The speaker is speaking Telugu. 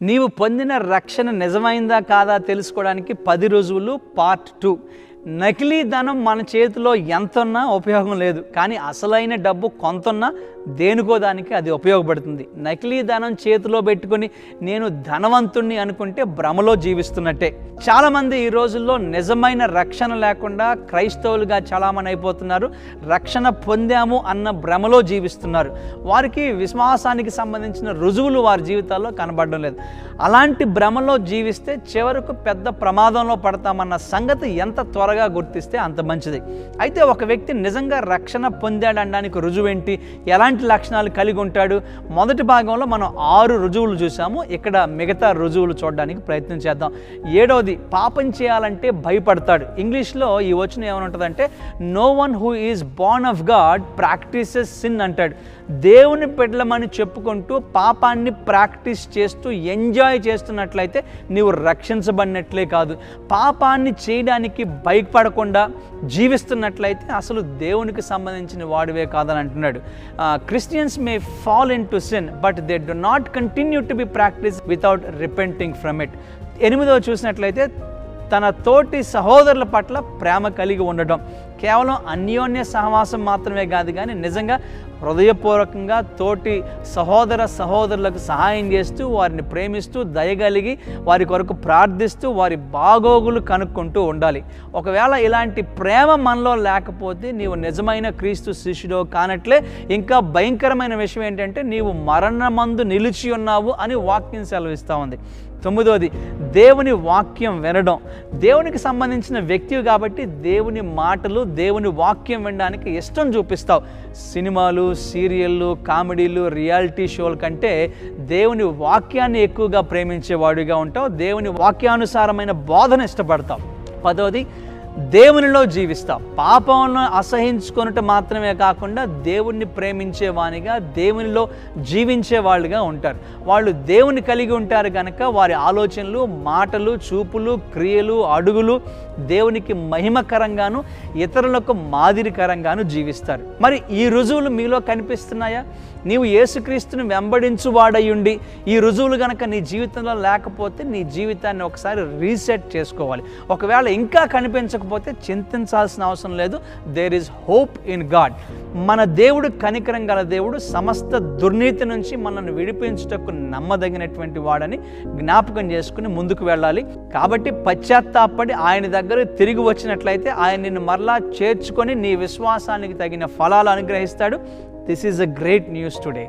నీవు పొందిన రక్షణ నిజమైందా కాదా తెలుసుకోవడానికి పది రోజులు పార్ట్ టూ నకిలీ ధనం మన చేతిలో ఎంతన్నా ఉపయోగం లేదు. కానీ అసలైన డబ్బు కొంతన్నా దేనికో దానికి అది ఉపయోగపడుతుంది. నకిలీ ధనం చేతిలో పెట్టుకొని నేను ధనవంతుణ్ణి అనుకుంటే భ్రమలో జీవిస్తున్నట్టే. చాలామంది ఈ రోజుల్లో నిజమైన రక్షణ లేకుండా క్రైస్తవులుగా చాలామంది అయిపోతున్నారు. రక్షణ పొందాము అన్న భ్రమలో జీవిస్తున్నారు. వారికి విశ్వాసానికి సంబంధించిన రుజువులు వారి జీవితాల్లో కనబడడం లేదు. అలాంటి భ్రమలో జీవిస్తే చివరకు పెద్ద ప్రమాదంలో పడతామన్న సంగతి ఎంత త్వరగా గుర్తిస్తే అంత మంచిది. అయితే ఒక వ్యక్తి నిజంగా రక్షణ పొందాడనడానికి రుజువేంటి? ఎలాంటి లక్షణాలు కలిగి ఉంటాడు? మొదటి భాగంలో మనం ఆరు రుజువులు చూసాము ఇక్కడ మిగతా రుజువులు చూడడానికి ప్రయత్నం చేద్దాం. ఏడవది పాపం చేయాలంటే భయపడతాడు. ఇంగ్లీష్లో ఈ వచ్చిన ఏమనుంటుందంటే no one who is born of God practices sin అంటాడు. దేవుని పెడలమని చెప్పుకుంటూ పాపాన్ని ప్రాక్టీస్ చేస్తూ ఎంజాయ్ చేస్తున్నట్లయితే నీవు రక్షించబడినట్లే కాదు. పాపాన్ని చేయడానికి భయపడకుండా జీవిస్తున్నట్లయితే అసలు దేవునికి సంబంధించిన వాడివే కాదని అంటున్నాడు. Christians may fall in to sin but they do not continue to be practice without repenting from it ఎనిమిదవ చూసినట్లయితే తన తోటి సహోదరుల పట్ల ప్రేమ కలిగి ఉండటం. కేవలం అన్యోన్య సహవాసం మాత్రమే కాదు కానీ నిజంగా హృదయపూర్వకంగా తోటి సహోదర సహోదరులకు సహాయం చేస్తూ వారిని ప్రేమిస్తూ దయగలిగి వారి కొరకు ప్రార్థిస్తూ వారి బాగోగులు కనుక్కుంటూ ఉండాలి. ఒకవేళ ఇలాంటి ప్రేమ మనలో లేకపోతే నీవు నిజమైన క్రీస్తు శిష్యుడో కానట్లే ఇంకా భయంకరమైన విషయం ఏంటంటే నీవు మరణమందు నిలిచి ఉన్నావు అని వాక్యం సెలవిస్తూ ఉంది. తొమ్మిదవది దేవుని వాక్యం వినడం. దేవునికి సంబంధించిన వ్యక్తివి కాబట్టి దేవుని మాటలు దేవుని వాక్యం వినడానికి ఇష్టం చూపిస్తావు. సినిమాలు సీరియళ్ళు కామెడీలు రియాలిటీ షోల కంటే దేవుని వాక్యాన్ని ఎక్కువగా ప్రేమించేవాడిగా ఉంటావు. దేవుని వాక్యానుసారమైన బోధన ఇష్టపడతావు. పదవది దేవునిలో జీవిస్తా. పాపమును అసహించుకొనుట మాత్రమే కాకుండా దేవుణ్ణి ప్రేమించే వానిగా దేవునిలో జీవించే వాళ్ళుగా ఉంటారు. వాళ్ళు దేవుని కలిగి ఉంటారు కనుక వారి ఆలోచనలు మాటలు చూపులు క్రియలు అడుగులు దేవునికి మహిమకరంగాను ఇతరులకు మాదిరికరంగాను జీవిస్తారు. మరి ఈ రుజువులు మీలో కనిపిస్తున్నాయా? నీవు యేసుక్రీస్తుని వెంబడించువాడయుండి ఈ రుజువులు గనక నీ జీవితంలో లేకపోతే నీ జీవితాన్ని ఒకసారి రీసెట్ చేసుకోవాలి. ఒకవేళ ఇంకా కనిపించక కాకపోతే చింతించాల్సిన అవసరం లేదు. There is hope in God మన దేవుడు కనికరం గల దేవుడు సమస్త దుర్నీతి నుంచి మనల్ని విడిపించుటకు నమ్మదగినటువంటి వాడని జ్ఞాపకం చేసుకుని ముందుకు వెళ్ళాలి. కాబట్టి పశ్చాత్తాపడి ఆయన దగ్గర తిరిగి వచ్చినట్లయితే ఆయన నిన్ను మరలా చేర్చుకొని నీ విశ్వాసానికి తగిన ఫలాలు అనుగ్రహిస్తాడు. This is a great news today